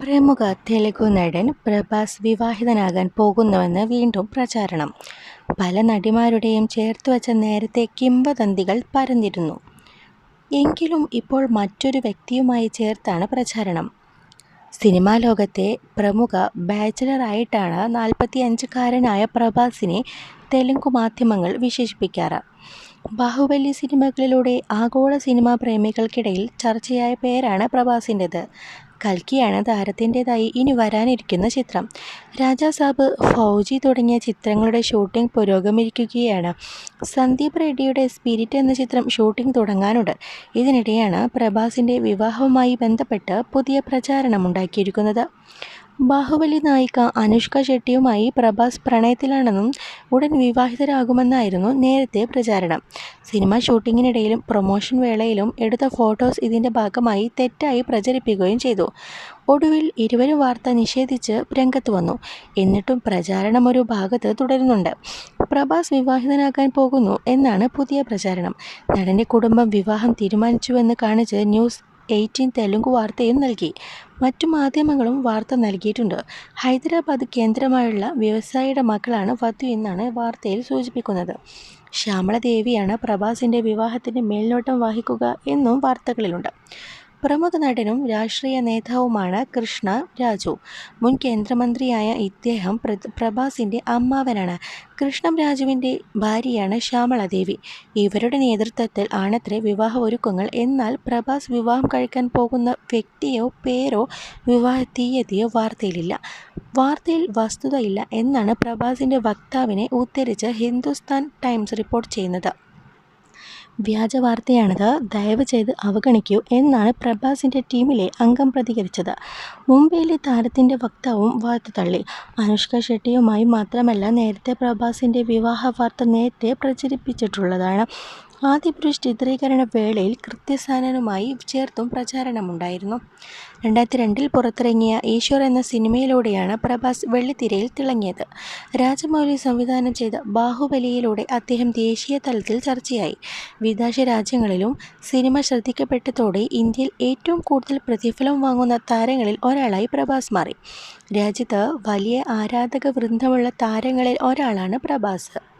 പ്രമുഖ തെലുഗു നടൻ പ്രഭാസ് വിവാഹിതനാകാൻ പോകുന്നുവെന്ന് വീണ്ടും പ്രചാരണം. പല നടിമാരുടെയും ചേർത്തുവച്ച നേരത്തെ കിംവദന്തികൾ പരന്നിരുന്നു. എങ്കിലും ഇപ്പോൾ മറ്റൊരു വ്യക്തിയുമായി ചേർത്താണ് പ്രചാരണം. സിനിമാ ലോകത്തെ പ്രമുഖ ബാച്ചിലറായിട്ടാണ് നാൽപ്പത്തിയഞ്ചുകാരനായ പ്രഭാസിനെ തെലുങ്ക് മാധ്യമങ്ങൾ വിശേഷിപ്പിക്കാറ്. ബാഹുബലി സിനിമകളിലൂടെ ആഗോള സിനിമാ പ്രേമികൾക്കിടയിൽ ചർച്ചയായ പേരാണ് പ്രഭാസിന്റെത് കൽക്കിയാണ് താരത്തിന്റെതായി ഇനി വരാനിരിക്കുന്ന ചിത്രം. രാജാസാബ്, ഫൗജി തുടങ്ങിയ ചിത്രങ്ങളുടെ ഷൂട്ടിംഗ് പുരോഗമിക്കുകയാണ്. സന്ദീപ് റെഡ്ഡിയുടെ സ്പിരിറ്റ് എന്ന ചിത്രം ഷൂട്ടിംഗ് തുടങ്ങാനുണ്ട്. ഇതിനിടെയാണ് പ്രഭാസിന്റെ വിവാഹവുമായി ബന്ധപ്പെട്ട് പുതിയ പ്രചാരണമുണ്ടായിരിക്കുന്നത്. ബാഹുബലി നായിക അനുഷ്ക ഷെട്ടിയുമായി പ്രഭാസ് പ്രണയത്തിലാണെന്നും ഉടൻ വിവാഹിതരാകുമെന്നായിരുന്നു നേരത്തെ പ്രചാരണം. സിനിമ ഷൂട്ടിങ്ങിനിടയിലും പ്രൊമോഷൻ വേളയിലും എടുത്ത ഫോട്ടോസ് ഇതിന്റെ ഭാഗമായി തെറ്റായി പ്രചരിപ്പിക്കുകയും ചെയ്തു. ഒടുവിൽ ഇരുവരും വാർത്ത നിഷേധിച്ച് രംഗത്ത് വന്നു. എന്നിട്ടും പ്രചാരണം ഒരു ഭാഗത്ത് തുടരുന്നുണ്ട്. പ്രഭാസ് വിവാഹിതനാകാൻ പോകുന്നു എന്നാണ് പുതിയ പ്രചാരണം. നടന്റെ കുടുംബം വിവാഹം തീരുമാനിച്ചുവെന്ന് കാണിച്ച് ന്യൂസ് എയ്റ്റീൻ തെലുങ്ക് വാർത്തയും നൽകി. മറ്റു മാധ്യമങ്ങളും വാർത്ത നൽകിയിട്ടുണ്ട്. ഹൈദരാബാദ് കേന്ദ്രമായുള്ള വ്യവസായിയുടെ മക്കളാണ് വധു എന്നാണ് വാർത്തയിൽ സൂചിപ്പിക്കുന്നത്. ശ്യാമളദേവിയാണ് പ്രഭാസിന്റെ വിവാഹത്തിന് മേൽനോട്ടം വഹിക്കുക എന്നും വാർത്തകളിലുണ്ട്. പ്രമുഖ നടനും രാഷ്ട്രീയ നേതാവുമാണ് കൃഷ്ണ രാജു. മുൻ കേന്ദ്രമന്ത്രിയായ ഇദ്ദേഹം പ്രഭാസിന്റെ അമ്മാവനാണ്. കൃഷ്ണം രാജുവിന്റെ ഭാര്യയാണ് ശ്യാമളദേവി ഇവരുടെ നേതൃത്വത്തിൽ ആണത്രേ വിവാഹ ഒരുക്കങ്ങൾ. എന്നാൽ പ്രഭാസ് വിവാഹം കഴിക്കാൻ പോകുന്ന വ്യക്തിയോ പേരോ വിവാഹ തീയതിയോ വാർത്തയിലില്ല. വാർത്തയിൽ വസ്തുതയില്ല എന്നാണ് പ്രഭാസിന്റെ വക്താവിനെ ഉദ്ധരിച്ച് ഹിന്ദുസ്ഥാൻ ടൈംസ് റിപ്പോർട്ട് ചെയ്യുന്നത്. വ്യാജവാർത്തയാണിത്. ദയവ് ചെയ്ത് അവഗണിക്കൂ എന്നാണ് പ്രഭാസിന്റെ ടീമിലെ അംഗം പ്രതികരിച്ചത്. മുംബൈയിലെ താരത്തിന്റെ വക്താവും വാർത്ത തള്ളി. അനുഷ്ക ഷെട്ടിയുമായി മാത്രമല്ല നേരത്തെ പ്രഭാസിന്റെ വിവാഹ വാർത്ത നേരത്തെ പ്രചരിപ്പിച്ചിട്ടുള്ളതാണ്. ആദിപുരുഷ് ചിത്രീകരണ വേളയിൽ കൃത്യസാനനുമായി ചേർത്തും പ്രചാരണമുണ്ടായിരുന്നു. രണ്ടായിരത്തി രണ്ടിൽ പുറത്തിറങ്ങിയ ഈശ്വർ എന്ന സിനിമയിലൂടെയാണ് പ്രഭാസ് വെള്ളിത്തിരയിൽ തിളങ്ങിയത്. രാജമൗലി സംവിധാനം ചെയ്ത ബാഹുബലിയിലൂടെ അദ്ദേഹം ദേശീയ തലത്തിൽ ചർച്ചയായി. വിദേശ രാജ്യങ്ങളിലും സിനിമ ശ്രദ്ധിക്കപ്പെട്ടതോടെ ഇന്ത്യയിൽ ഏറ്റവും കൂടുതൽ പ്രതിഫലം വാങ്ങുന്ന താരങ്ങളിൽ ഒരാളായി പ്രഭാസ് മാറി. രാജ്യത്ത് വലിയ ആരാധക വൃന്ദമുള്ള താരങ്ങളിൽ ഒരാളാണ് പ്രഭാസ്.